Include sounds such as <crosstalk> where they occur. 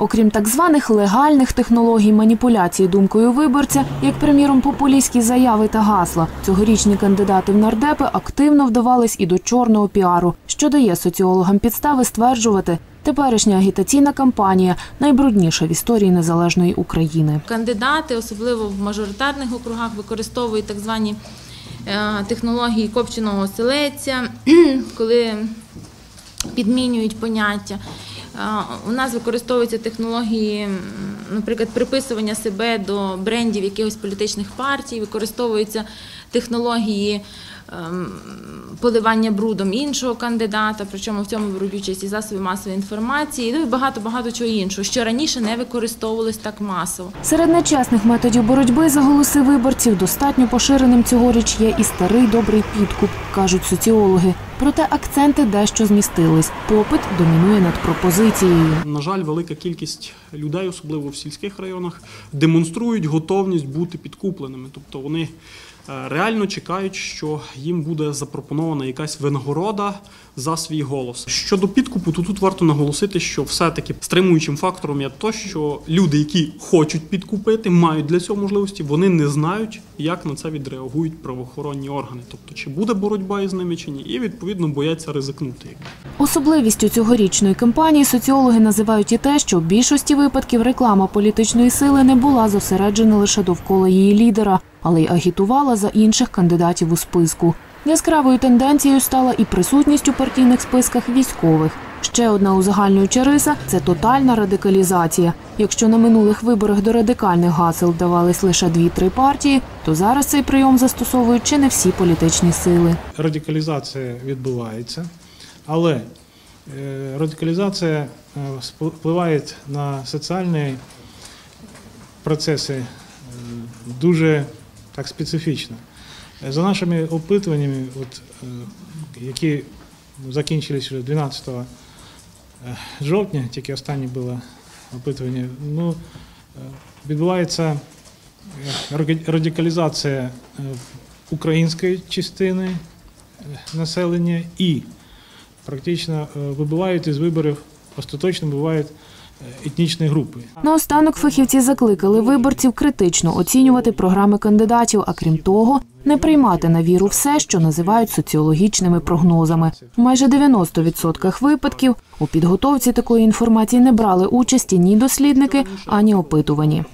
Окрім так званих легальних технологій маніпуляції думкою виборця, як приміром популістські заяви та гасла, цьогорічні кандидати в нардепи активно вдавались і до чорного піару, що дає соціологам підстави стверджувати, теперішня агітаційна кампанія найбрудніша в історії незалежної України. Кандидати, особливо в мажоритарних округах, використовують так звані е, технології копченого оселедця, <clears throat> коли підмінюють поняття. У нас використовуються технології, наприклад, приписування себе до брендів якихось політичних партій, використовуються технології ем, поливання брудом іншого кандидата, причому в цьому беруть участь і засоби масової інформації, ну і багато багато чого іншого, що раніше не використовувалось так масово. Серед нечесних методів боротьби за голоси виборців достатньо поширеним цьогоріч є і старий добрий підкуп, кажуть соціологи. Проте акценти дещо змістились. Попит домінує над пропозицією. На жаль, велика кількість людей, особливо в сільських районах, демонструють готовність бути підкупленими. Тобто вони реально чекають, що їм буде запропонована якась винагорода за свій голос. Щодо підкупу, то тут варто наголосити, що все-таки стримуючим фактором є те, що люди, які хочуть підкупити, мають для цього можливості, вони не знають, як на це відреагують правоохоронні органи. Тобто, чи буде боротьба із ними чи ні, і відповідно бояться ризикнути. Особливістю цьогорічної кампанії соціологи називають і те, що в більшості випадків реклама політичної сили не була зосереджена лише довкола її лідера, але й агітувала за інших кандидатів у списку. Яскравою тенденцією стала і присутність у партійних списках військових. Ще одна узагальнююча риса це тотальна радикалізація. Якщо на минулих виборах до радикальних гасел вдавались лише дві-три партії, то зараз цей прийом застосовують чи не всі політичні сили. радикалізація відбувається, але е, радикалізація е, впливає на соціальні процеси е, дуже так специфічно. За нашими опитуваннями, от, е, які закінчились вже 12 е, жовтня, тільки останнє було опитування, ну, е, відбувається радикалізація української частини населення і практично вибивають із виборів, остаточно вибивають е, етнічні групи. Наостанок фахівці закликали виборців критично оцінювати програми кандидатів, а крім того, не приймати на віру все, що називають соціологічними прогнозами. В майже 90% випадків у підготовці такої інформації не брали участі ні дослідники, ані опитувані.